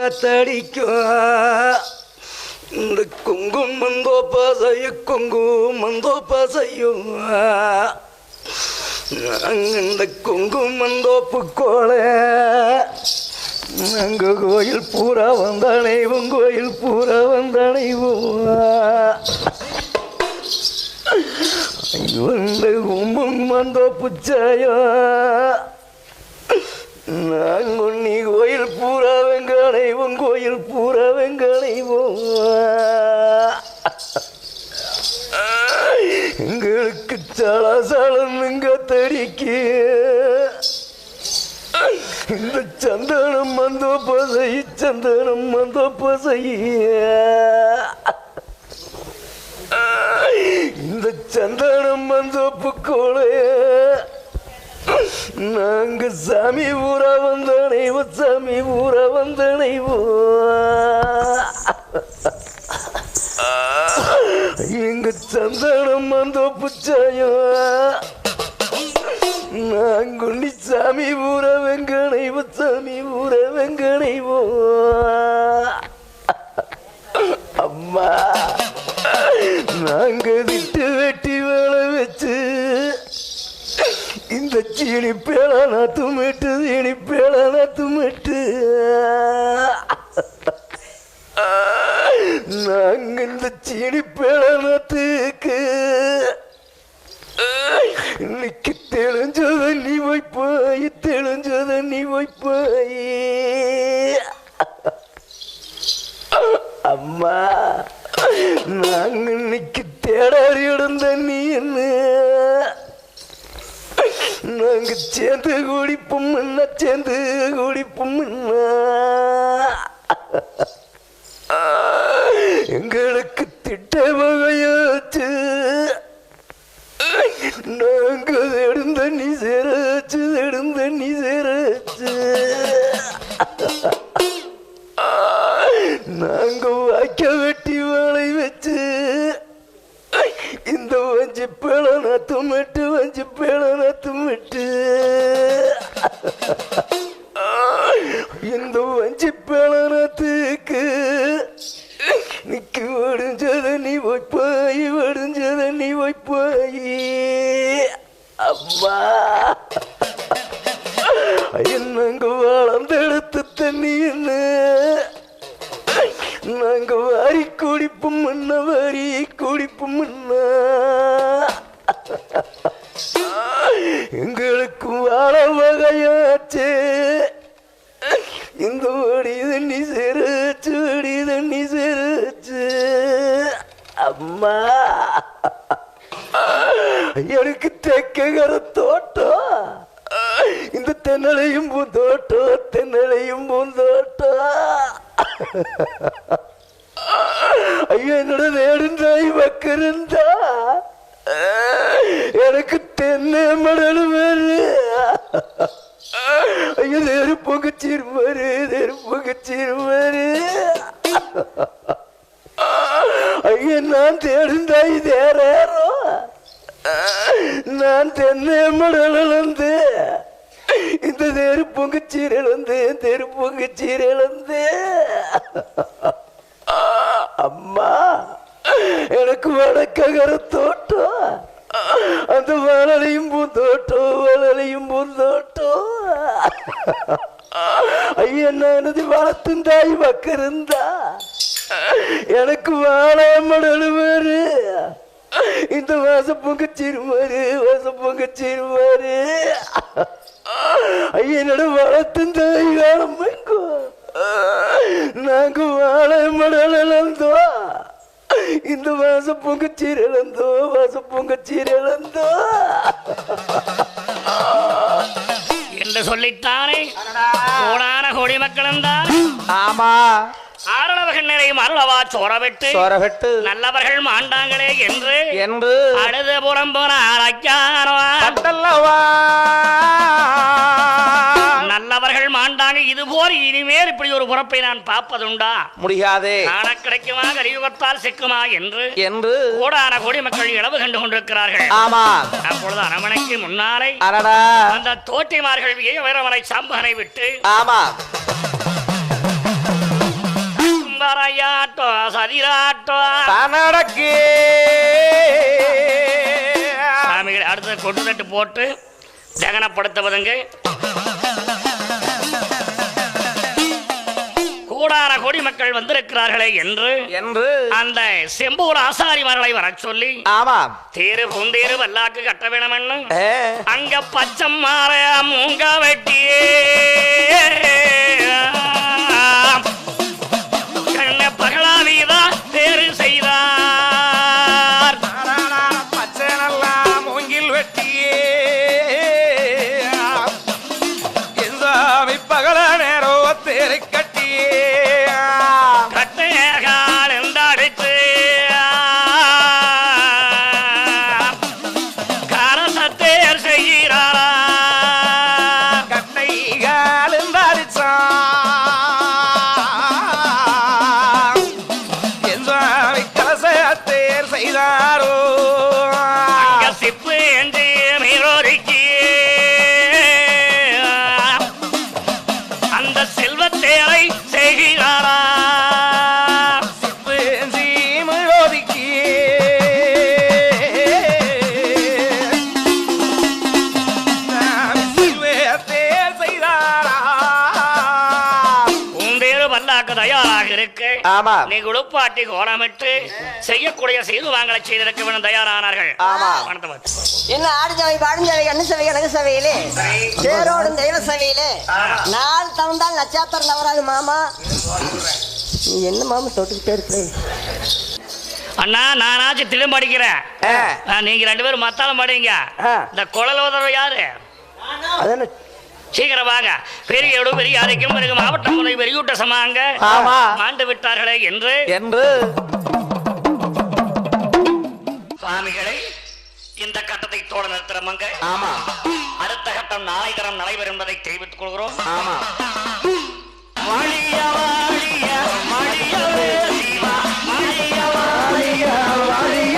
தடிக்கும் இந்த குங்குமம் தோப்பாசைய குங்குமம் தோப்பாசையும் இந்த குங்குமம் தோப்பு கோல அங்க கோயில் பூரா வந்தனைவும் கோயில் பூரா வந்தனைவும் இந்த குங்குமம் தோப்பு சாயம் நாங்கள் நீ கோயில் பூரா வெங்கடைவோம் கோயில் பூரா வெங்கடைவோம் எங்களுக்கு சலசலம் இங்க தெரிக்கு? இந்த சந்தனம் மந்தோ பசை சந்தனம் மந்தோ பசையே நாங்க ஊற ஊரா வந்தனைவோ சாமி ஊரா வந்தனைவோ எங்க சந்தனம் அந்த புச்சாயம் நாங்குண்டி சாமி ஊர வெங்கனைவோ சாமி ஊர வெங்கனைவோ அம்மா நாங்க திட்டு இந்த சீனி பேள நாத்துமிட்டு சீனி பேள நாத்துமிட்டு நாங்க இந்த சீனி பேள இன்னைக்கு தெளிஞ்சத நீ வைப்பாய் தெளிஞ்சத நீ வைப்பாய். அம்மா நாங்க இன்னைக்கு தேடாரி இருந்த நீ என்ன? நாங்க சேர்ந்து குடிப்போம் என்ன சேர்ந்து குடிப்போம் என்ன? எங்களுக்கு திட்ட வகையாச்சு. நாங்க எடுந்த நீ சேராச்சு எடுந்த நீ சேராச்சு பேள நாத்துமிட்டு வஞ்சி பேள நாத்துமிட்டு இந்த வஞ்சி பேள நாத்துக்கு நிக்கு வடிஞ்சத நீ வைப்பாய் வடிஞ்சத நீ வைப்பாய். அம்மா என்னங்க வளர்ந்தெடுத்து தண்ணி என்ன நாங்க வாரி குடிப்போம் என்ன வாரி குடிப்போம் என்ன எங்களுக்கு வாழ வகையாச்சு. இந்த வடி தண்ணி சேரச்சு வடி தண்ணி சேரச்சு. அம்மா. எனக்கு தெக்ககர தோட்டம். இந்த தென்னலையும் பூந்தோட்டம் தென்னலையும் பூந்தோட்டம் ஐயோ என்னோட நேடுந்தாய் மக்கருந்தா எனக்கு தென்னை மடல் வேறு ஐயோ தேரு பொங்கச்சிருமாரு தேரு பொங்கச்சிருமாரு ஐயோ நான் தேடுந்தாய் தேரோ நான் தென்னை மடலிழந்து இந்த தெரு பொங்கச்சீரிழந்து தெரு பொங்கச்சீரிழந்து அம்மா எனக்கு வடக்ககரத்தோ அந்த வளரையும் பூந்தோட்டோ வளரையும் பூந்தோட்டோ. ஐயா வளர்த்தும் தாய் மக்கருந்தா எனக்கு வாழை மடல் இந்த வாசம் பொங்க சிறுமாரு வாசம் பொங்க சிறுமாரு ஐயனோட வளர்த்தும் தாய் காலம் வாசம் பொங்க பொங்க சீரழந்தோ. என்று சொல்லித்தானே கோடான கோடி மக்களும் தான் ஆமா. நிறையும் அருளவா சோரவிட்டு சொரகட்டு நல்லவர்கள் மாண்டாங்களே என்று. என்று. அழுது புறம் போன பட்டல்லவா. நல்லவர்கள் மாண்டாங்க இது போல் இனிமேல் இப்படி ஒரு புறப்பை நான் பார்ப்பதுண்டா? முடியாதே. காண கிடைக்குமா கலியுகத்தால் சிக்குமா என்று என்று கோடான கோடி மக்கள் இளவு கண்டு கொண்டிருக்கிறார்கள். ஆமா. அப்பொழுது அரமனைக்கு முன்னாலே அந்த தோட்டிமார்கள் வீரவனை சாம்பகனை விட்டு ஆமா. சதிராட்டம் சதிராட்டம் தனடக்கு. சாமிகள் அடுத்து கொட்டு தட்டு போட்டு ஜெகனப்படுத்துவதுங்க கூடார கோடி மக்கள் வந்திருக்கிறார்களே என்று என்று அந்த செம்பூர் ஆசாரிமார்களை வரச் சொல்லி ஆமாம் தேரு பூந்தேரு வல்லாக்கு கட்ட வேணும்னு அங்க பச்சம் மாற மூங்க வெட்டியே. caro. ஆமா. நீ குழுப்பாட்டி கோலமிட்டு செய்யக்கூடிய செய்து வாங்கலை செய்திருக்க வேண்டும் தயாரானார்கள். ஆமா. என்ன ஆடு சபை பாடும் சபை கண்ணு சபை கணக்கு சபையிலே தேரோடும் தெய்வ சபையிலே நாள் தவந்தால் நட்சத்திரம் தவறாது மாமா. நீ என்ன மாமா தொட்டுக்கிட்டே இருக்க? அண்ணா நானாச்சும் திடம் படிக்கிறேன். ஆ. ஆ, நீங்க ரெண்டு பேரும் மத்தாலம் படிங்க. ஆ. இந்த குழல் உதவி யாரு? அதென்ன சீக்கிரம் வாங்க. பெரிய இடம் பெரிய அரைக்கும் பிறகு மாவட்டம் முறை வெறியூட்ட சமாங்க. மாண்டு விட்டார்களே என்று. என்று. சுவாமிகளை இந்த கட்டத்தை தோட நிறுத்துறமங்க ஆமா. அடுத்த கட்டம் நாளை தரம் நடைபெறும் என்பதை தெரிவித்துக் கொள்கிறோம். ஆமா. வாழிய வாழிய சிவா மடிய வாழிய